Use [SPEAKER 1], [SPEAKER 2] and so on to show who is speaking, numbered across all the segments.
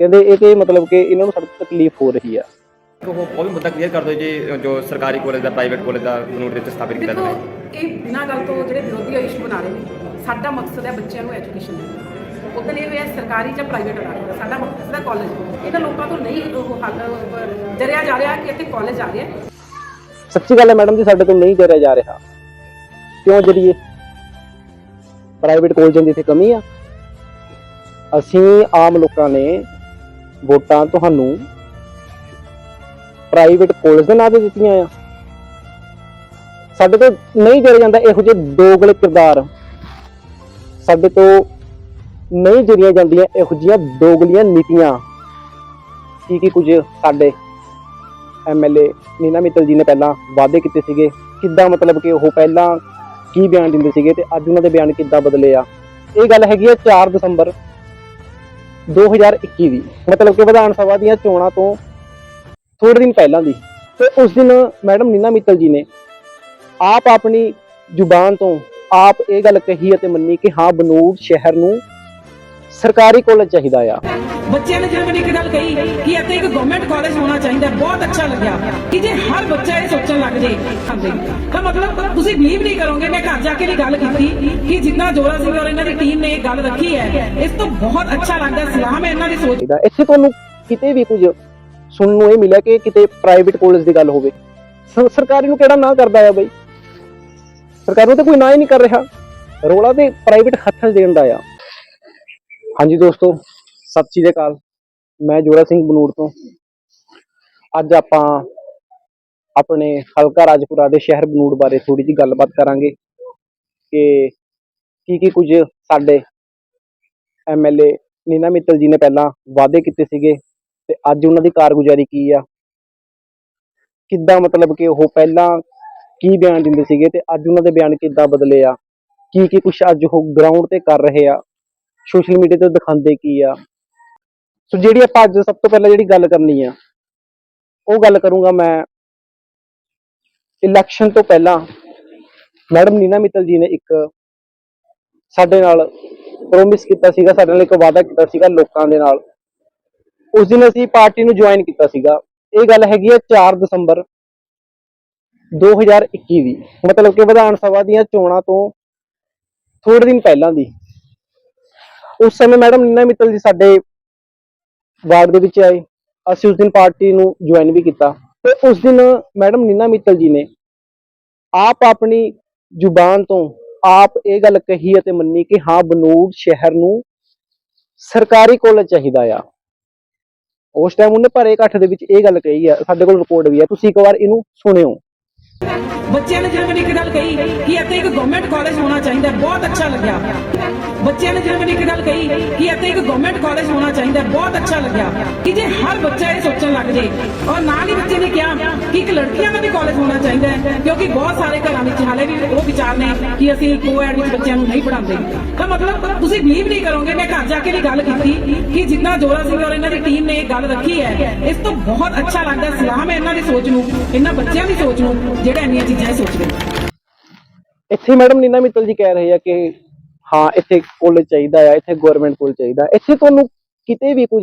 [SPEAKER 1] ਕਹਿੰਦੇ ਇਹ ਕਿ ਮਤਲਬ ਕਿ ਇਹਨਾਂ ਨੂੰ ਸਖਤ ਤਕਲੀਫ ਹੋ ਰਹੀ ਆ।
[SPEAKER 2] ਉਹ ਉਹ ਵੀ ਮੁੱਦਾ ਕਲੀਅਰ ਕਰ ਦਿਓ ਜੀ ਜੋ ਸਰਕਾਰੀ ਕਾਲਜ ਦਾ ਪ੍ਰਾਈਵੇਟ ਕਾਲਜ ਦਾ ਬਨੂੜ ਦੇ ਵਿੱਚ ਸਥਾਪਿਤ ਕੀਤਾ
[SPEAKER 3] ਦੇਖੋ
[SPEAKER 2] ਜਾਵੇ
[SPEAKER 3] ਇਹ ਬਿਨਾਂ ਗੱਲ ਤੋਂ ਜਿਹੜੇ ਵਿਰੋਧੀ ਆ ਇਸ਼ੂ ਬਣਾ ਰਹੇ ਨੇ। ਸਾਡਾ ਮਕਸਦ ਹੈ ਬੱਚਿਆਂ ਨੂੰ ਐਜੂਕੇਸ਼ਨ ਦੇਣਾ। ਉਦੋਂ ਇਹ ਹੋਇਆ ਸਰਕਾਰੀ ਜਾਂ ਪ੍ਰਾਈਵੇਟ ਅਦਾਰੇ ਦਾ ਸਾਡਾ ਮਕਸਦ ਹੈ ਕਾਲਜ ਇਹਨਾਂ ਲੋਕਾਂ ਤੋਂ ਨਹੀਂ ਉਹ ਹੱਲ ਅਹ, ਜਰਿਆ ਜਾ ਰਿਹਾ ਕਿ ਇੱਥੇ ਕਾਲਜ ਆ ਰਿਹਾ
[SPEAKER 1] ਸੱਚੀ ਗੱਲ ਹੈ ਮੈਡਮ ਜੀ ਸਾਡੇ ਤੋਂ ਨਹੀਂ ਕਰਿਆ ਜਾ ਰਿਹਾ। ਕਿਉਂ ਜਰੀਏ? ਪ੍ਰਾਈਵੇਟ ਕਾਲਜਾਂ ਦੀ ਇੱਥੇ ਕਮੀ ਆ। ਅਸੀਂ ਆਮ ਲੋਕਾਂ ਨੇ ਵੋਟਾਂ ਤੁਹਾਨੂੰ ਪ੍ਰਾਈਵੇਟ ਕਾਲਜ ਦੇ ਨਾਂ ਤੇ ਦਿੱਤੀਆਂ ਆ। ਸਾਡੇ ਤੋਂ ਨਹੀਂ ਜਰਿਆ ਜਾਂਦਾ ਇਹੋ ਜਿਹੇ ਦੋਗਲੇ ਕਿਰਦਾਰ। ਸਾਡੇ ਤੋਂ ਨਹੀਂ ਜਰੀਆਂ ਜਾਂਦੀਆਂ ਇਹੋ ਜਿਹੀਆਂ ਦੋਗਲੀਆਂ ਨੀਤੀਆਂ। ਕੀ ਕੀ ਕੁਝ ਸਾਡੇ ਐਮਐਲਏ ਨੀਨਾ ਮਿੱਤਲ ਜੀ ਨੇ ਪਹਿਲਾਂ ਵਾਅਦੇ ਕੀਤੇ ਸੀਗੇ। ਕਿੱਦਾਂ ਮਤਲਬ ਕਿ ਉਹ ਪਹਿਲਾਂ ਕੀ ਬਿਆਨ ਦਿੰਦੇ ਸੀਗੇ ਤੇ ਅੱਜ ਉਹਨਾਂ ਦੇ ਬਿਆਨ ਕਿੱਦਾਂ ਬਦਲੇ ਆ। ਇਹ ਗੱਲ ਹੈਗੀ ਆ 4 ਦਸੰਬਰ 2021 ਦੀ। ਮਤਲਬ ਕਿ ਵਿਧਾਨ ਸਭਾ ਦੀਆਂ ਚੋਣਾਂ ਤੋਂ ਥੋੜੇ ਦਿਨ ਪਹਿਲਾਂ ਦੀ। ਤੇ ਉਸ ਦਿਨ ਮੈਡਮ ਨੀਨਾ ਮਿੱਤਲ ਜੀ ਨੇ ਆਪ ਆਪਣੀ ਜ਼ੁਬਾਨ ਤੋਂ ਆਪ ਇਹ ਗੱਲ ਕਹੀ ਅਤੇ ਮੰਨੀ ਕਿ ਹਾਂ, ਬਨੂੜ ਸ਼ਹਿਰ ਨੂੰ ਸਰਕਾਰੀ ਕਾਲਜ ਚਾਹੀਦਾ ਆ।
[SPEAKER 4] ਬੱਚਿਆਂ ਨੇ ਜਿਵੇਂ ਮੈਨੂੰ ਇੱਕ ਗੱਲ ਕਹੀ ਕਿ ਇੱਥੇ ਇੱਕ ਗਵਰਨਮੈਂਟ ਕਾਲਜ ਹੋਣਾ ਚਾਹੀਦਾ, ਬਹੁਤ ਅੱਛਾ ਲੱਗਿਆ ਕਿ ਜੇ ਹਰ ਬੱਚਾ ਇਹ ਸੋਚਣ ਲੱਗ ਜੇ ਤਾਂ ਮਤਲਬ ਤੁਸੀਂ ਬਲੀਵ ਨਹੀਂ ਕਰੋਗੇ, ਮੈਂ ਘਰ ਜਾ ਕੇ ਵੀ ਗੱਲ ਕੀਤੀ ਕਿ ਜਿੰਨਾ ਜੋਰਾ ਸਿੰਘ ਔਰ ਇਹਨਾਂ ਦੀ ਟੀਮ ਨੇ ਇਹ ਗੱਲ ਰੱਖੀ ਹੈ, ਇਸ ਤੋਂ ਬਹੁਤ ਅੱਛਾ ਲੱਗਦਾ ਸਲਾਮ ਹੈ ਇਹਨਾਂ ਦੀ ਸੋਚ
[SPEAKER 1] ਚਾਹੀਦਾ ਇੱਥੇ ਤੁਹਾਨੂੰ ਕਿਤੇ ਵੀ ਕੁਝ ਸੁਣਨ ਨੂੰ ਇਹ ਮਿਲਿਆ ਕਿ ਕਿਤੇ ਪ੍ਰਾਈਵੇਟ ਕਾਲਜ ਦੀ ਗੱਲ ਹੋਵੇ। ਸਰਕਾਰੀ ਨੂੰ ਕਿਹੜਾ ਨਾ ਕਰਦਾ ਆ ਬਈ? ਸਰਕਾਰ ਨੂੰ ਤਾਂ ਕੋਈ ਨਾ ਹੀ ਨਹੀਂ ਕਰ ਰਿਹਾ। ਰੋਲਾ ਤੇ ਪ੍ਰਾਈਵੇਟ ਹੱਥਾਂ 'ਚ ਦੇਣ ਦਾ ਆ। ਹਾਂਜੀ ਦੋਸਤੋ ਸਤਿ ਸ਼੍ਰੀ ਅਕਾਲ। ਮੈਂ ਜੋਰਾ ਸਿੰਘ ਬਨੂੜ ਤੋਂ। ਅੱਜ ਆਪਾਂ ਆਪਣੇ ਹਲਕਾ ਰਾਜਪੁਰਾ ਦੇ ਸ਼ਹਿਰ ਬਨੂੜ ਬਾਰੇ ਥੋੜੀ ਜਿਹੀ ਗੱਲਬਾਤ ਕਰਾਂਗੇ ਕਿ ਕੀ ਕੀ ਕੁਝ ਸਾਡੇ ਐਮਐਲਏ ਨੀਨਾ ਮਿੱਤਲ ਜੀ ਨੇ ਪਹਿਲਾਂ ਵਾਅਦੇ ਕੀਤੇ ਸੀਗੇ ਤੇ ਅੱਜ ਉਹਨਾਂ ਦੀ ਕਾਰਗੁਜ਼ਾਰੀ ਕੀ ਆ? ਕਿੱਦਾਂ ਮਤਲਬ ਕਿ ਉਹ ਪਹਿਲਾਂ ਕੀ ਬਿਆਨ ਦਿੰਦੇ ਸੀਗੇ ਤੇ ਅੱਜ ਉਹਨਾਂ ਦੇ ਬਿਆਨ ਕਿੱਦਾਂ ਬਦਲੇ ਆ? ਕੀ ਕੀ ਕੁਛ ਅੱਜ ਉਹ ਗਰਾਊਂਡ ਤੇ ਕਰ ਰਹੇ ਆ? ਸੋਸ਼ਲ ਮੀਡੀਆ ਤੇ ਦਿਖਾਉਂਦੇ ਕੀ ਆ? ਸੋ ਜਿਹੜੀ ਆਪਾਂ ਅੱਜ ਸਭ ਤੋਂ ਪਹਿਲਾਂ ਜਿਹੜੀ ਗੱਲ ਕਰਨੀ ਆ, ਉਹ ਗੱਲ ਕਰੂੰਗਾ ਮੈਂ ਇਲੈਕਸ਼ਨ ਤੋਂ ਪਹਿਲਾਂ। ਮੈਡਮ ਨੀਨਾ ਮਿੱਤਲ ਜੀ ਨੇ ਇੱਕ ਸਾਡੇ ਨਾਲ ਪ੍ਰੋਮਿਸ ਕੀਤਾ ਸੀਗਾ, ਸਾਡੇ ਨਾਲ ਇੱਕ ਵਾਅਦਾ ਕੀਤਾ ਸੀਗਾ ਲੋਕਾਂ ਦੇ ਨਾਲ। ਉਸ ਦਿਨ ਅਸੀਂ ਪਾਰਟੀ ਨੂੰ ਜੁਆਇਨ ਕੀਤਾ ਸੀਗਾ। ਇਹ ਗੱਲ ਹੈਗੀ ਹੈ 4 ਦਸੰਬਰ 2021 ਦੀ। ਮਤਲਬ ਕਿ ਵਿਧਾਨ ਸਭਾ ਦੀਆਂ ਚੋਣਾਂ ਤੋਂ ਥੋੜੇ ਦਿਨ ਪਹਿਲਾਂ ਦੀ। ਉਸ ਸਮੇਂ ਮੈਡਮ ਨੀਨਾ ਮਿੱਤਲ ਜੀ ਸਾਡੇ ਵਾਰਡ ਦੇ ਵਿੱਚ ਆਏ। ਅਸੀਂ ਉਸ ਦਿਨ ਪਾਰਟੀ ਨੂੰ ਜੁਆਇਨ ਵੀ ਕੀਤਾ। ਤੇ ਉਸ ਦਿਨ ਮੈਡਮ ਨੀਨਾ ਮਿੱਤਲ ਜੀ ਨੇ ਆਪ ਆਪਣੀ ਜ਼ੁਬਾਨ ਤੋਂ ਆਪ ਇਹ ਗੱਲ ਕਹੀ ਅਤੇ ਮੰਨੀ ਕਿ ਹਾਂ, ਬਨੂੜ ਸ਼ਹਿਰ ਨੂੰ ਸਰਕਾਰੀ ਕਾਲਜ ਚਾਹੀਦਾ ਆ। ਉਸ ਟਾਈਮ ਉਹਨੇ ਭਰੇ ਇਕੱਠ ਦੇ ਵਿੱਚ ਇਹ ਗੱਲ ਕਹੀ ਆ, ਸਾਡੇ ਕੋਲ ਰਿਕਾਰਡ ਵੀ ਆ। ਤੁਸੀਂ ਇੱਕ ਵਾਰ ਇਹਨੂੰ ਸੁਣਿਓ।
[SPEAKER 4] ਬੱਚਿਆਂ ਨੇ ਜਿਵੇਂ ਮੈਨੂੰ ਇੱਕ ਗੱਲ ਕਹੀ ਕਿ ਇੱਥੇ ਇੱਕ ਗਵਰਨਮੈਂਟ ਕਾਲਜ ਹੋਣਾ ਚਾਹੀਦਾ ਬਹੁਤ ਅੱਛਾ ਲੱਗਿਆ। ਬੱਚਿਆਂ ਨੇ ਜਿਵੇਂ ਮੈਨੂੰ ਇੱਕ ਗੱਲ ਕਹੀ ਕਿ ਇੱਥੇ ਇੱਕ ਗਵਰਨਮੈਂਟ ਕਾਲਜ ਹੋਣਾ ਚਾਹੀਦਾ ਬਹੁਤ ਅੱਛਾ ਲੱਗਿਆ। ਕਿ ਜੇ ਹਰ ਬੱਚਾ ਇਹ ਸੋਚਣ ਲੱਗ ਜੇ, ਔਰ ਨਾਲ ਹੀ ਬੱਚੇ ਨੇ ਕਿਹਾ ਕਿ ਇੱਕ ਲੜਕੀਆਂ ਦਾ ਵੀ ਕਾਲਜ ਹੋਣਾ ਚਾਹੀਦਾ ਹੈ, ਕਿਉਂਕਿ ਬਹੁਤ ਸਾਰੇ ਘਰਾਂ ਵਿੱਚ ਹਾਲੇ ਵੀ ਉਹ ਵਿਚਾਰ ਨੇ ਕਿ ਅਸੀਂ ਕੋਐਡ ਵਿੱਚ ਬੱਚਿਆਂ ਨੂੰ ਨਹੀਂ ਪੜਾਉਂਦੇ ਤਾਂ ਮਤਲਬ ਤੁਸੀਂ ਬਲੀਵ ਨਹੀਂ ਕਰੋਗੇ, ਮੈਂ ਘਰ ਜਾ ਕੇ ਵੀ ਗੱਲ ਕੀਤੀ ਕਿ ਜਿੰਨਾ ਜੋਰਾ ਸਿੰਘ ਔਰ ਇਹਨਾਂ ਦੀ ਟੀਮ ਨੇ ਇਹ ਗੱਲ ਰੱਖੀ ਹੈ, ਇਸ ਤੋਂ ਬਹੁਤ ਅੱਛਾ ਲੱਗਦਾ ਸਲਾਮ ਹੈ ਇਹਨਾਂ ਦੀ ਸੋਚ ਨੂੰ, ਇਹਨਾਂ ਬੱਚਿਆਂ ਦੀ ਸੋਚ ਨੂੰ, ਜਿਹੜਾ ਇੰਨੀਆਂ ਚੀਜ਼ਾਂ ਇਹ ਸੋਚਦੇ
[SPEAKER 1] ਇੱਥੇ ਮੈਡਮ ਨੀਨਾ ਮਿੱਤਲ ਜੀ ਕਹਿ ਰਹੇ ਆ ਕਿ ਹਾਂ, ਇੱਥੇ ਕਾਲਜ ਚਾਹੀਦਾ ਆ, ਇੱਥੇ ਗਵਰਨਮੈਂਟ ਕਾਲਜ ਚਾਹੀਦਾ। ਇੱਥੇ ਤੁਹਾਨੂੰ ਕਿਤੇ ਵੀ ਕੁਝ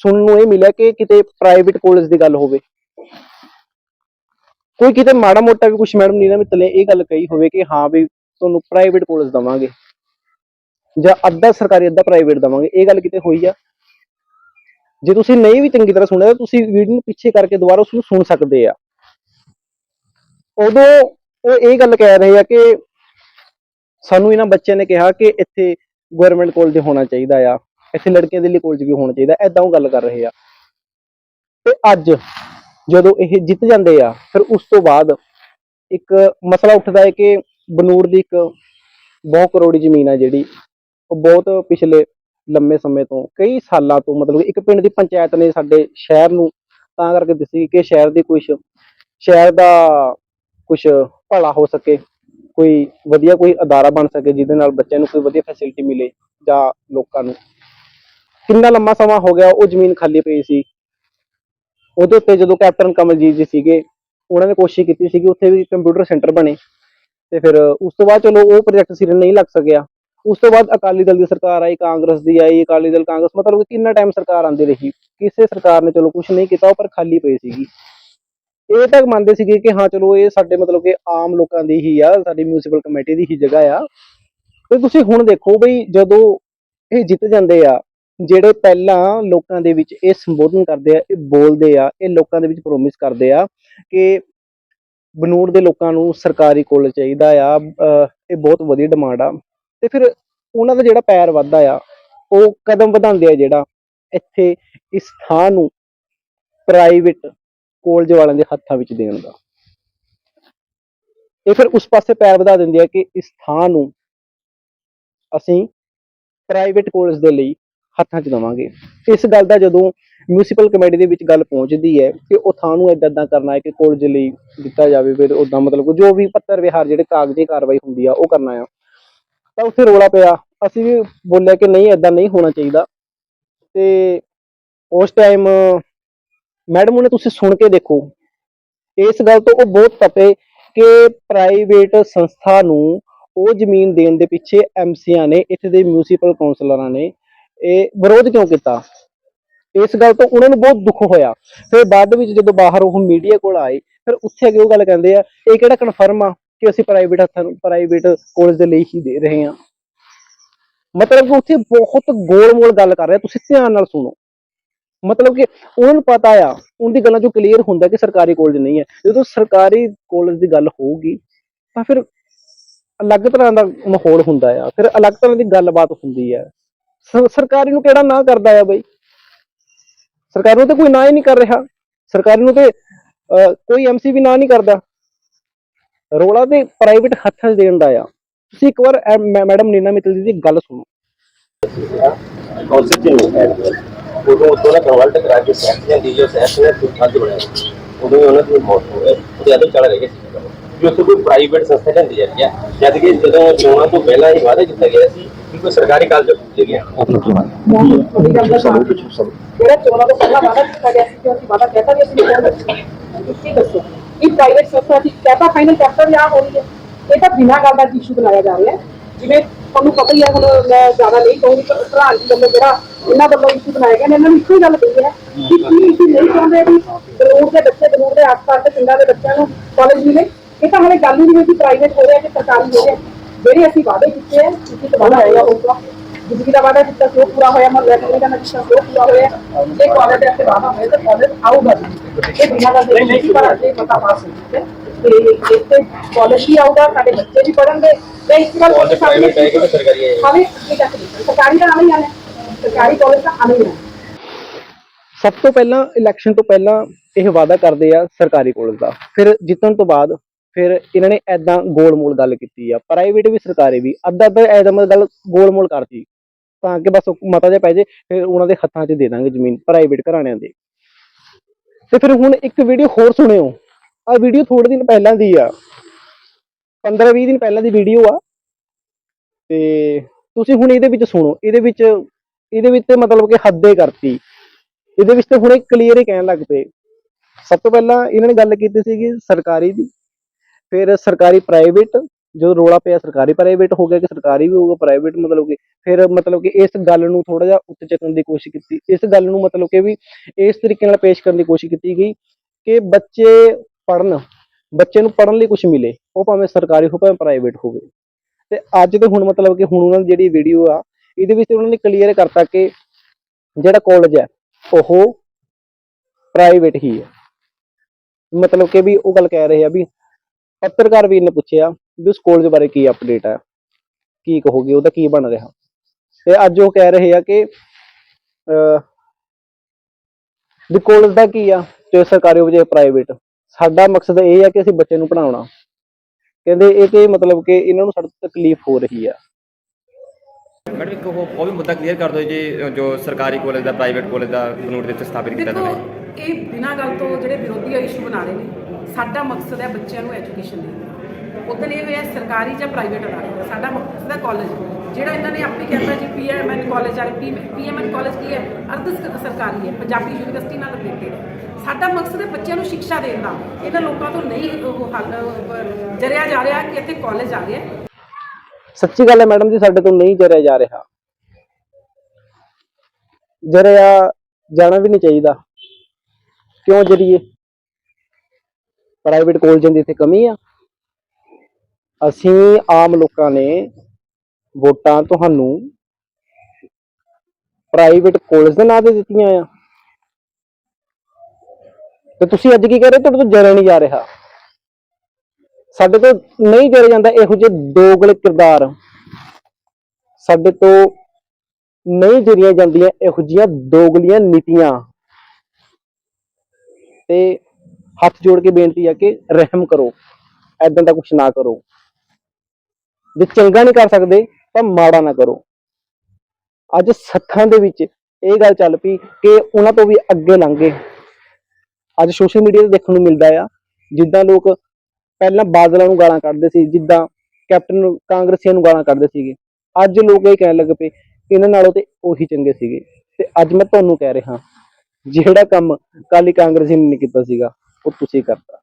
[SPEAKER 1] ਸੁਣਨ ਨੂੰ ਇਹ ਮਿਲਿਆ ਕਿ ਕਿਤੇ ਪ੍ਰਾਈਵੇਟ ਕਾਲਜ ਦੀ ਗੱਲ ਹੋਵੇ? ਕੋਈ ਕਿਤੇ ਮਾੜਾ ਮੋਟਾ ਵੀ ਕੁਝ ਮੈਡਮ ਨੀਨਾ ਮਿੱਤਲ ਨੇ ਇਹ ਗੱਲ ਕਹੀ ਹੋਵੇ ਕਿ ਹਾਂ ਵੀ ਤੁਹਾਨੂੰ ਪ੍ਰਾਈਵੇਟ ਕਾਲਜ ਦਵਾਂਗੇ। ਜਾਂ ਅੱਧਾ ਸਰਕਾਰੀ, ਅੱਧਾ ਪ੍ਰਾਈਵੇਟ ਦਵਾਂਗੇ। ਇਹ ਗੱਲ ਕਿਤੇ ਹੋਈ ਆ? ਜੇ ਤੁਸੀਂ ਨਹੀਂ ਵੀ ਚੰਗੀ ਤਰ੍ਹਾਂ ਸੁਣਿਆ ਤਾਂ ਤੁਸੀਂ ਵੀਡੀਓ ਨੂੰ ਪਿੱਛੇ ਕਰਕੇ ਦੁਬਾਰਾ ਉਸ ਨੂੰ ਸੁਣ ਸਕਦੇ ਆ। ਉਦੋਂ ਉਹ ਇਹ ਗੱਲ ਕਹਿ ਰਹੇ ਆ ਕਿ ਸਾਨੂੰ ਇਹਨਾਂ ਬੱਚਿਆਂ ਨੇ ਕਿਹਾ ਕਿ ਇੱਥੇ ਗਵਰਨਮੈਂਟ ਕਾਲਜ ਹੋਣਾ ਚਾਹੀਦਾ ਆ, ਇੱਥੇ ਲੜਕੀਆਂ ਦੇ ਲਈ ਕਾਲਜ ਵੀ ਹੋਣਾ ਚਾਹੀਦਾ ਐਦਾਂ ਉਹ ਗੱਲ ਕਰ ਰਹੇ ਆ। ਤੇ ਅੱਜ ਜਦੋਂ ਇਹ ਜਿੱਤ ਜਾਂਦੇ ਆ, ਫਿਰ ਉਸ ਤੋਂ ਬਾਅਦ ਇੱਕ ਮਸਲਾ ਉੱਠਦਾ ਹੈ ਕਿ ਬਨੂੜ ਦੀ ਇੱਕ ਬਹੁਤ ਕਰੋੜੀ ਜ਼ਮੀਨ ਆ ਜਿਹੜੀ, ਉਹ ਬਹੁਤ ਪਿਛਲੇ ਲੰਮੇ ਸਮੇਂ ਤੋਂ, ਕਈ ਸਾਲਾਂ ਤੋਂ, ਮਤਲਬ ਇੱਕ ਪਿੰਡ ਦੀ ਪੰਚਾਇਤ ਨੇ ਸਾਡੇ ਸ਼ਹਿਰ ਨੂੰ ਤਾਂ ਕਰਕੇ ਦਿੱਤੀ ਕਿ ਸ਼ਹਿਰ ਦੀ ਕੁਝ ਸ਼ਹਿਰ ਦਾ ਕੁਝ ਭਲਾ ਹੋ ਸਕੇ, ਕੋਈ ਵਧੀਆ ਕੋਈ ਅਦਾਰਾ ਬਣ ਸਕੇ, ਜਿਹਦੇ ਨਾਲ ਬੱਚਿਆਂ ਨੂੰ ਕੋਈ ਵਧੀਆ ਫੈਸਿਲਿਟੀ ਮਿਲੇ ਜਾਂ ਲੋਕਾਂ ਨੂੰ। ਕਿੰਨਾ ਲੰਮਾ ਸਮਾਂ ਹੋ ਗਿਆ, ਉਹ ਜ਼ਮੀਨ ਖਾਲੀ ਪਈ ਸੀ। ਉਹਦੇ ਉੱਤੇ ਜਦੋਂ ਕੈਪਟਨ ਕਮਲਜੀਤ ਜੀ ਸੀਗੇ, ਉਹਨਾਂ ਨੇ ਕੋਸ਼ਿਸ਼ ਕੀਤੀ ਸੀ ਕਿ ਉੱਥੇ ਵੀ ਕੰਪਿਊਟਰ ਸੈਂਟਰ ਬਣੇ। ਤੇ ਫਿਰ ਉਸ ਤੋਂ ਬਾਅਦ ਚਲੋ ਉਹ ਪ੍ਰੋਜੈਕਟ ਸਿਰੇ ਨਹੀਂ ਲੱਗ ਸਕਿਆ। ਉਸ ਤੋਂ ਬਾਅਦ ਅਕਾਲੀ ਦਲ ਦੀ ਸਰਕਾਰ ਆਈ, ਕਾਂਗਰਸ ਦੀ ਆਈ, ਅਕਾਲੀ ਦਲ ਕਾਂਗਰਸ, ਮਤਲਬ ਕਿੰਨਾ ਟਾਈਮ ਸਰਕਾਰ ਆਂਦੀ ਰਹੀ। ਕਿਸੇ ਸਰਕਾਰ ਨੇ ਚਲੋ ਕੁਝ ਨਹੀਂ ਕੀਤਾ, ਉਹ ਪਰ ਖਾਲੀ ਪਈ ਸੀਗੀ। ਇਹ ਤਾਂ ਮੰਨਦੇ ਸੀਗੇ ਕਿ ਹਾਂ, ਚਲੋ ਇਹ ਸਾਡੇ ਮਤਲਬ ਕਿ ਆਮ ਲੋਕਾਂ ਦੀ ਹੀ ਆ, ਸਾਡੀ ਮਿਊਨਿਸਪਲ ਕਮੇਟੀ ਦੀ ਹੀ ਜਗ੍ਹਾ ਆ। ਤੇ ਤੁਸੀਂ ਹੁਣ ਦੇਖੋ ਬਈ ਜਦੋਂ ਇਹ ਜਿੱਤ ਜਾਂਦੇ ਆ, ਜਿਹੜੇ ਪਹਿਲਾਂ ਲੋਕਾਂ ਦੇ ਵਿੱਚ ਇਹ ਸੰਬੋਧਨ ਕਰਦੇ ਆ, ਇਹ ਬੋਲਦੇ ਆ, ਇਹ ਲੋਕਾਂ ਦੇ ਵਿੱਚ ਪ੍ਰੋਮਿਸ ਕਰਦੇ ਆ ਕਿ ਬਨੂੜ ਦੇ ਲੋਕਾਂ ਨੂੰ ਸਰਕਾਰੀ ਕਾਲਜ ਚਾਹੀਦਾ ਆ ਇਹ ਬਹੁਤ ਵਧੀਆ ਡਿਮਾਂਡ ਆ। ਤੇ ਫਿਰ ਉਹਨਾਂ ਦਾ ਜਿਹੜਾ ਪੈਰ ਵੱਧਦਾ ਆ, ਉਹ ਕਦਮ ਵਧਾਉਂਦੇ ਆ ਜਿਹੜਾ ਇੱਥੇ ਇਸ ਥਾਂ ਨੂੰ ਪ੍ਰਾਈਵੇਟ ਕੋਲਜ ਵਾਲਿਆਂ ਦੇ ਹੱਥਾਂ ਵਿੱਚ ਦੇਣ ਦਾ। ਇਹ ਫਿਰ ਉਸ ਪਾਸੇ ਪੈਰ ਵਧਾ ਦਿੰਦੇ ਆ ਕਿ ਇਸ ਥਾਂ ਨੂੰ ਅਸੀਂ ਪ੍ਰਾਈਵੇਟ ਕਾਲਜ ਦੇ ਲਈ ਹੱਥਾਂ 'ਚ ਦੇਵਾਂਗੇ। ਇਸ ਗੱਲ ਦਾ ਜਦੋਂ ਮਿਊਨਿਸਪਲ ਕਮੇਟੀ ਦੇ ਵਿੱਚ ਗੱਲ ਪਹੁੰਚਦੀ ਹੈ ਕਿ ਉਹ ਥਾਂ ਨੂੰ ਇਦਾਂ ਇਦਾਂ ਕਰਨਾ ਹੈ ਕਿ ਕਾਲਜ ਲਈ ਦਿੱਤਾ ਜਾਵੇ, ਫਿਰ ਉਦਾਂ ਮਤਲਬ ਜੋ ਵੀ ਪੱਤਰ ਵਿਹਾਰ ਜਿਹੜੇ ਕਾਗਜ਼ੀ ਕਾਰਵਾਈ ਹੁੰਦੀ ਆ, ਉਹ ਕਰਨਾ ਆ। ਤਾਂ ਉੱਥੇ ਰੋਲਾ ਪਿਆ। ਅਸੀਂ ਵੀ ਬੋਲਿਆ ਕਿ ਨਹੀਂ ਇਦਾਂ ਨਹੀਂ ਹੋਣਾ ਚਾਹੀਦਾ। ਤੇ ਉਸ ਟਾਈਮ ਮੈਡਮ ਉਹਨੇ ਤੁਸੀਂ ਸੁਣ ਕੇ ਦੇਖੋ। ਇਸ ਗੱਲ ਤੋਂ ਉਹ ਬਹੁਤ ਤਪੇ ਕਿ ਪ੍ਰਾਈਵੇਟ ਸੰਸਥਾ ਨੂੰ ਉਹ ਜ਼ਮੀਨ ਦੇਣ ਦੇ ਪਿੱਛੇ ਐਮਸੀਆਂ ਨੇ, ਇੱਥੇ ਦੇ ਮਿਊਨਿਸਪਲ ਕਾਉਂਸਲਰਾਂ ਨੇ, ਇਹ ਵਿਰੋਧ ਕਿਉਂ ਕੀਤਾ? ਇਸ ਗੱਲ ਤੋਂ ਉਹਨਾਂ ਨੂੰ ਬਹੁਤ ਦੁੱਖ ਹੋਇਆ। ਫਿਰ ਬਾਅਦ ਵਿੱਚ ਜਦੋਂ ਬਾਹਰ ਉਹ ਮੀਡੀਆ ਕੋਲ ਆਏ, ਫਿਰ ਉੱਥੇ ਅੱਗੇ ਉਹ ਗੱਲ ਕਹਿੰਦੇ ਆ, ਇਹ ਕਿਹੜਾ ਕਨਫਰਮ ਆ ਕਿ ਅਸੀਂ ਪ੍ਰਾਈਵੇਟ ਹੱਥਾਂ ਨੂੰ ਪ੍ਰਾਈਵੇਟ ਕਾਲਜ ਦੇ ਲਈ ਹੀ ਦੇ ਰਹੇ ਹਾਂ। ਮਤਲਬ ਕਿ ਉੱਥੇ ਬਹੁਤ ਗੋਲ-ਮੋਲ ਗੱਲ ਕਰ ਰਿਹਾ। ਤੁਸੀਂ ਧਿਆਨ ਨਾਲ ਸੁਣੋ। ਮਤਲਬ ਕਿ ਉਹਨਾਂ ਨੂੰ ਪਤਾ ਆ ਉਹਨਾਂ ਦੀ ਗੱਲਾਂ ਚੋਂ ਕਲੀਅਰ ਹੁੰਦਾ ਕਿ ਸਰਕਾਰੀ ਕਾਲਜ ਨਹੀਂ ਹੈ। ਜਦੋਂ ਸਰਕਾਰੀ ਕਾਲਜ ਦੀ ਗੱਲ ਹੋਊਗੀ ਤਾਂ ਫਿਰ ਅਲੱਗ ਤਰ੍ਹਾਂ ਦਾ ਮਾਹੌਲ ਹੁੰਦਾ ਆ। ਫਿਰ ਅਲੱਗ ਤਰ੍ਹਾਂ ਦੀ ਗੱਲਬਾਤ ਹੁੰਦੀ ਹੈ ਸਰਕਾਰੀ ਨੂੰ ਕਿਹੜਾ ਨਾ ਕਰਦਾ ਆ ਬਈ? ਸਰਕਾਰ ਨੂੰ ਤਾਂ ਕੋਈ ਨਾ ਹੀ ਨਹੀਂ ਕਰ ਰਿਹਾ। ਸਰਕਾਰੀ ਨੂੰ ਤੇ ਅਹ, ਕੋਈ ਐਮਸੀ ਵੀ ਨਾ ਨਹੀਂ ਕਰਦਾ। ਰੋਲਾ ਤੇ ਪ੍ਰਾਈਵੇਟ ਹੱਥਾਂ 'ਚ ਦੇਣ ਦਾ ਆ। ਤੁਸੀਂ ਇੱਕ ਵਾਰ ਐ- ਮੈਡਮ ਨੀਨਾ ਮਿੱਤਲ ਜੀ ਦੀ ਗੱਲ ਸੁਣੋ।
[SPEAKER 5] ਕੌਨਸੈਪਟ ਨਹੀਂ ਹੈ? ਉਦੋਂ ਉਦੋਂ ਨਾ ਗਵਰਨਮੈਂਟ ਕਰਾ ਕੇ ਸੈਂਟ ਜਾਂਦੀ ਜੋ ਸੈਂਟ ਨੇ ਤੋਂ ਖੱਜ ਬਣਿਆ ਉਦੋਂ ਹੀ ਉਹਨਾਂ ਦੀ ਮੌਤ ਹੋ ਗਈ ਉਹਦੇ ਅਦਰ ਚੱਲ ਰਹੇ ਸੀ ਜੋ ਉੱਥੇ ਕੋਈ ਪ੍ਰਾਈਵੇਟ ਸੰਸਥਾ ਜਾਂਦੀ ਹੈ ਕਿਆ ਜਦ ਕਿ ਜਦੋਂ ਚੋਣਾਂ ਤੋਂ ਪਹਿਲਾਂ ਹੀ ਵਾਅਦਾ ਕੀਤਾ ਗਿਆ ਸੀ ਕਿ ਕੋਈ ਸਰਕਾਰੀ ਕਾਲਜ ਖੁੱਲ੍ਹੇ ਗਿਆ
[SPEAKER 6] ਜਿਹੜਾ ਚੋਣਾਂ ਤੋਂ ਪਹਿਲਾਂ ਵਾਅਦਾ ਕੀਤਾ ਗਿਆ ਸੀ ਕਿ ਅਸੀਂ ਵਾਅਦਾ ਕਹਿਤਾ ਵੀ ਅਸੀਂ ਨਹੀਂ ਕਰਦੇ ਤੁਸੀਂ ਦੱਸੋ ਇਹ ਪ੍ਰਾਈਵੇਟ ਸੰਸਥਾ ਦੀ ਕਹਿਤਾ ਫਾਈਨਲ ਚੈਪਟਰ ਜਾਂ ਹੋ ਰਹੀ ਹੈ ਇਹ ਤਾਂ ਬਿਨਾਂ ਗੱਲ ਦਾ ਇਸ਼ੂ ਬਣਾਇਆ ਜਾ ਰਿਹਾ ਹੈ ਜਿਵੇਂ ਤੁਹਾਨੂੰ ਪਤਾ ਹੀ ਹੈ ਹੁਣ ਮੈਂ ਜ਼ਿਆਦਾ ਨਹੀਂ ਕਹੂੰਗੀ ਪਰ ਪ੍ਰਧਾਨ ਜੀ ਵੱਲੋਂ ਜਿਹੜਾ ਇਹਨਾਂ ਵੱਲੋਂ ਇਸ਼ੂ ਬਣਾਇਆ ਗਿਆ ਨੇ ਇਹਨਾਂ ਨੂੰ ਇੱਕੋ ਹੀ ਗੱਲ ਕਹੀ ਹੈ ਕਿ ਕੀ ਇਸ਼ੂ ਨਹੀਂ ਚਾਹੁੰਦੇ ਵੀ ਬਨੂੜ ਦੇ ਬੱਚੇ ਬਨੂੜ ਦੇ ਆਸ-ਪਾਸ ਦੇ ਪਿੰਡਾਂ ਦੇ ਬੱਚਿਆਂ ਨੂੰ ਕਾਲਜ ਮਿਲੇ ਇਹ ਤਾਂ ਹਲੇ ਗੱਲ ਹੀ ਨਹੀਂ ਹੋਈ ਕਿ ਪ੍ਰਾਈਵੇਟ ਹੋ ਰਿਹਾ ਕਿ ਸਰਕਾਰੀ ਹੋ ਰਿਹਾ। ਜਿਹੜੇ ਅਸੀਂ ਵਾਅਦੇ ਕੀਤੇ ਹੈ ਕਿ ਤਾਂ ਵਾਅਦਾ ਹੋਏਗਾ ਹੋਊਗਾ। ਜ਼ਿੰਦਗੀ ਦਾ ਵਾਅਦਾ ਕੀਤਾ ਸੀ ਉਹ ਪੂਰਾ ਹੋਇਆ ਮਹੱਲੇ ਕਲੀਨਿਕ ਦਾ ਨਕਸ਼ਾ ਉਹ ਪੂਰਾ ਹੋਇਆ। ਤੇ ਕਾਲਜ ਦੇ ਅੱਗੇ ਵਾਅਦਾ ਹੋਇਆ ਤੇ ਕਾਲਜ ਆਊਗਾ ਜੀ। ਇਹ ਬਿਨਾਂ ਦਾ ਨਹੀਂ ਨਹੀਂ ਪਰ ਅੱਗੇ ਪਤਾ ਪਾਸ ਹੋ। ਤੇ ਇੱਥੇ ਕਾਲਜ ਵੀ ਆਊਗਾ ਸਾਡੇ ਬੱਚੇ ਵੀ ਪੜ੍ਹਨਗੇ ਤੇ ਇਸ ਗੱਲ
[SPEAKER 5] ਕਾਲਜ private ਹੈ ਕਿ ਸਰਕਾਰੀ ਹੈ?
[SPEAKER 6] ਹਾਲੇ ਅੱਗੇ ਤੱਕ ਨਹੀਂ। ਸਰਕਾਰੀ ਦਾ ਆਣਾ ਹੀ ਆਣਾ ਹੈ। ਸਰਕਾਰੀ ਕਾਲਜ ਦਾ ਆਣਾ ਹੀ ਆਣਾ ਹੈ।
[SPEAKER 1] ਸਭ ਤੋਂ ਪਹਿਲਾਂ ਇਲੈਕਸ਼ਨ ਤੋਂ ਪਹਿਲਾਂ ਇਹ ਵਾਅਦਾ ਕਰਦੇ ਆ ਸਰਕਾਰੀ ਕਾਲਜ ਦਾ ਫਿਰ ਜਿੱਤਣ ਤੋਂ ਬਾਅਦ ਫਿਰ ਇਹਨਾਂ ਨੇ ਐਦਾਂ ਗੋਲ-ਮੋਲ ਗੱਲ ਕੀਤੀ ਆ ਪ੍ਰਾਈਵੇਟ ਵੀ ਸਰਕਾਰੀ ਵੀ ਅੱਧਾ ਅੱਧਾ ਐਦਾਂ ਮਤਲਬ ਗੱਲ ਗੋਲ-ਮੋਲ ਕਰਤੀ ਤਾਂ ਕਿ ਬਸ ਮਤਾ ਜਿਹਾ ਪੈ ਜੇ ਫਿਰ ਉਹਨਾਂ ਦੇ ਹੱਥਾਂ 'ਚ ਦੇ ਦਾਂਗੇ ਜ਼ਮੀਨ ਪ੍ਰਾਈਵੇਟ ਘਰਾਣਿਆਂ ਦੇ ਤੇ ਫਿਰ ਹੁਣ ਇੱਕ ਵੀਡੀਓ ਹੋਰ ਸੁਣਿਓ ਆ ਵੀਡੀਓ ਥੋੜੇ ਦਿਨ ਪਹਿਲਾਂ ਦੀ ਆ। 15-20 ਦਿਨ ਪਹਿਲਾਂ ਦੀ ਵੀਡੀਓ ਆ। ਤੇ ਤੁਸੀਂ ਹੁਣ ਇਹਦੇ ਵਿੱਚ ਸੁਣੋ। ਇਹਦੇ ਵਿੱਚ ਇਹਦੇ ਵਿੱਚ ਤੇ ਮਤਲਬ ਕਿ ਹੱਦੇ ਕਰਤੀ। ਇਹਦੇ ਵਿੱਚ ਤੇ ਹੁਣ ਇੱਕ ਕਲੀਅਰ ਹੀ ਕਹਿਣ ਲੱਗ ਪਏ। ਸਭ ਤੋਂ ਪਹਿਲਾਂ ਇਹਨਾਂ ਨੇ ਗੱਲ ਕੀਤੀ ਸੀਗੀ ਸਰਕਾਰੀ ਦੀ। ਫਿਰ ਸਰਕਾਰੀ ਪ੍ਰਾਈਵੇਟ ਜਦੋਂ ਰੋਲਾ ਪਿਆ ਸਰਕਾਰੀ ਪ੍ਰਾਈਵੇਟ ਹੋ ਗਿਆ ਕਿ ਸਰਕਾਰੀ ਵੀ ਹੋਊਗਾ ਪ੍ਰਾਈਵੇਟ ਮਤਲਬ ਕਿ ਫਿਰ ਮਤਲਬ ਕਿ ਇਸ ਗੱਲ ਨੂੰ ਥੋੜਾ ਜਿਹਾ ਉੱਤੇ ਚੱਕਣ ਦੀ ਕੋਸ਼ਿਸ਼ ਕੀਤੀ। ਇਸ ਗੱਲ ਨੂੰ ਮਤਲਬ ਕਿ ਵੀ ਇਸ ਤਰੀਕੇ ਨਾਲ ਪੇਸ਼ ਕਰਨ ਦੀ ਕੋਸ਼ਿਸ਼ ਕੀਤੀ ਗਈ ਕਿ ਬੱਚੇ ਪੜਨ ਬੱਚੇ ਨੂੰ ਪੜਨ ਲਈ ਕੁਝ ਮਿਲੇ, ਉਹ ਭਾਵੇਂ ਸਰਕਾਰੀ ਹੋਵੇ ਭਾਵੇਂ ਪ੍ਰਾਈਵੇਟ ਹੋਵੇ। ਤੇ ਅੱਜ ਤੇ ਹੁਣ ਮਤਲਬ ਕਿ ਹੁਣ ਉਹਨਾਂ ਦੀ ਜਿਹੜੀ ਵੀਡੀਓ ਆ, ਇਹਦੇ ਵਿੱਚ ਉਹਨਾਂ ਨੇ ਕਲੀਅਰ ਕਰਤਾ ਕਿ ਜਿਹੜਾ ਕਾਲਜ ਹੈ, ਉਹ ਪ੍ਰਾਈਵੇਟ ਹੀ ਹੈ। ਮਤਲਬ ਕਿ ਵੀ ਉਹ ਗੱਲ ਕਹਿ ਰਹੇ ਆ ਵੀ ਪੱਤਰਕਾਰ ਵੀਰ ਨੇ ਪੁੱਛਿਆ ਵੀ ਉਸ ਕਾਲਜ ਬਾਰੇ ਕੀ ਅਪਡੇਟ ਹੈ ਕੀ ਕਹੋਗੇ, ਉਹਦਾ ਕੀ ਬਣ ਰਿਹਾ? ਤੇ ਅੱਜ ਉਹ ਕਹਿ ਰਹੇ ਆ ਕਿ, ਅਹ ਵੀ ਕਾਲਜ ਦਾ ਕੀ ਆ ਚਾਹੇ ਸਰਕਾਰੀ ਹੋਵੇ ਚਾਹੇ ਪ੍ਰਾਈਵੇਟ ਸਾਡਾ ਮਕਸਦ ਇਹ ਆ ਕਿ ਅਸੀਂ ਬੱਚੇ ਨੂੰ ਪੜਾਉਣਾ ਕਹਿੰਦੇ ਇਹ ਤੇ ਮਤਲਬ ਕਿ ਇਹਨਾਂ ਨੂੰ ਸਾਡੇ ਤੋਂ ਤਕਲੀਫ ਹੋ ਰਹੀ ਆ।
[SPEAKER 2] ਮੈਡਮ ਇੱਕ ਉਹ ਉਹ ਵੀ ਮੁੱਦਾ ਕਲੀਅਰ ਕਰ ਦਿਓ ਜੀ ਜੋ ਸਰਕਾਰੀ ਕਾਲਜ ਦਾ ਪ੍ਰਾਈਵੇਟ ਕਾਲਜ ਦਾ ਬਨੂੜ ਦੇ ਵਿੱਚ ਸਥਾਪਿਤ ਕੀਤਾ
[SPEAKER 3] ਦੇਖੋ
[SPEAKER 2] ਜਾਵੇ
[SPEAKER 3] ਇਹ ਬਿਨਾਂ ਗੱਲ ਤੋਂ ਜਿਹੜੇ ਵਿਰੋਧੀ ਇਸ਼ੂ ਬਣਾ ਰਹੇ ਨੇ। ਸਾਡਾ ਮਕਸਦ ਹੈ ਬੱਚਿਆਂ ਨੂੰ ਐਜੂਕੇਸ਼ਨ ਦੇਣਾ ਉਦੋਂ ਇਹ ਹੋਇਆ ਸਰਕਾਰੀ ਜਾਂ ਪ੍ਰਾਈਵੇਟ ਅਦਾਰੇ ਸਾਡਾ ਮਕਸਦ ਹੈ ਕਾਲਜ ਜਿਹੜਾ ਇਹਨਾਂ ਨੇ ਆਪੇ ਕਹਿੰਦਾ ਜੀ ਪੀਐਮਐਨ ਕਾਲਜ ਆ ਪੀਐਮਐਨ ਕਾਲਜ ਕੀ ਹੈ? ਅਰਧ ਸਰਕਾਰੀ ਹੈ, ਪੰਜਾਬੀ ਯੂਨੀਵਰਸਿਟੀ ਨਾਲ ਰਿਲੇਟਡ ਸਾਡਾ ਮਕਸਦ ਹੈ ਬੱਚਿਆਂ ਨੂੰ ਸਿੱਖਿਆ ਦੇਣ ਦਾ। ਇਹਨਾਂ ਲੋਕਾਂ ਤੋਂ ਨਹੀਂ ਉਹ ਹੱਲ ਜਰਿਆ ਜਾ ਰਿਹਾ ਕਿ ਇੱਥੇ ਕਾਲਜ ਆ ਗਿਆ।
[SPEAKER 1] ਸੱਚੀ ਗੱਲ ਹੈ ਮੈਡਮ ਜੀ, ਸਾਡੇ ਤੋਂ ਨਹੀਂ ਜਰਿਆ ਜਾ ਰਿਹਾ। ਜਰਿਆ ਜਾਣਾ ਵੀ ਨਹੀਂ ਚਾਹੀਦਾ। ਕਿਉਂ ਜਰੀਏ? ਪ੍ਰਾਈਵੇਟ ਕਾਲਜਾਂ ਦੀ ਇੱਥੇ ਕਮੀ ਆ। ਅਸੀਂ ਆਮ ਲੋਕਾਂ ਨੇ ਵੋਟਾਂ ਤੁਹਾਨੂੰ ਪ੍ਰਾਈਵੇਟ ਕਾਲਜ ਦੇ ਨਾਂ ਤੇ ਦਿੱਤੀਆਂ ਆ। ਤੇ ਤੁਸੀਂ ਅੱਜ ਕੀ ਕਹਿ ਰਹੇ ਤੁਹਾਡੇ ਤੋਂ ਜਰਿਆ ਨਹੀਂ ਜਾ ਰਿਹਾ। ਸਾਡੇ ਤੋਂ ਨਹੀਂ ਜਰਿਆ ਜਾਂਦਾ ਇਹੋ ਜਿਹੇ ਦੋਗਲੇ ਕਿਰਦਾਰ। ਸਾਡੇ ਤੋਂ ਨਹੀਂ ਜਰੀਆਂ ਜਾਂਦੀਆਂ ਇਹੋ ਜਿਹੀਆਂ ਦੋਗਲੀਆਂ ਨੀਤੀਆਂ। ਤੇ ਹੱਥ ਜੋੜ ਕੇ ਬੇਨਤੀ ਹੈ ਕਿ ਰਹਿਮ ਕਰੋ। ਐਦਾਂ ਦਾ ਕੁਝ ਨਾ ਕਰੋ। ਜੇ ਚੰਗਾ ਨਹੀਂ ਕਰ ਸਕਦੇ, ਤਾਂ ਮਾੜਾ ਨਾ ਕਰੋ। ਅੱਜ ਸੱਥਾਂ ਦੇ ਵਿੱਚ ਇਹ ਗੱਲ ਚੱਲ ਪਈ ਕਿ ਉਹਨਾਂ ਤੋਂ ਵੀ ਅੱਗੇ ਲੰਘੇ। ਅੱਜ ਸੋਸ਼ਲ ਮੀਡੀਆ ਤੇ ਦੇਖਣ ਨੂੰ ਮਿਲਦਾ ਆ, ਜਿੱਦਾਂ ਲੋਕ ਪਹਿਲਾਂ ਬਾਦਲਾਂ ਨੂੰ ਗਾਲਾਂ ਕੱਢਦੇ ਸੀ, ਜਿੱਦਾਂ ਕੈਪਟਨ ਕਾਂਗਰਸੀਆਂ ਨੂੰ ਗਾਲਾਂ ਕੱਢਦੇ ਸੀਗੇ। ਅੱਜ ਲੋਕ ਇਹ ਕਹਿਣ ਲੱਗ ਪਏ, ਇਹਨਾਂ ਨਾਲੋਂ ਤੇ ਉਹੀ ਚੰਗੇ ਸੀਗੇ। ਤੇ ਅੱਜ ਮੈਂ ਤੁਹਾਨੂੰ ਕਹਿ ਰਿਹਾ, ਜਿਹੜਾ ਕੰਮ ਕਾਲੀ ਕਾਂਗਰਸੀ ਨੇ ਨਹੀਂ ਕੀਤਾ ਸੀਗਾ, ਉਹ ਤੁਸੀਂ ਕਰਤਾ।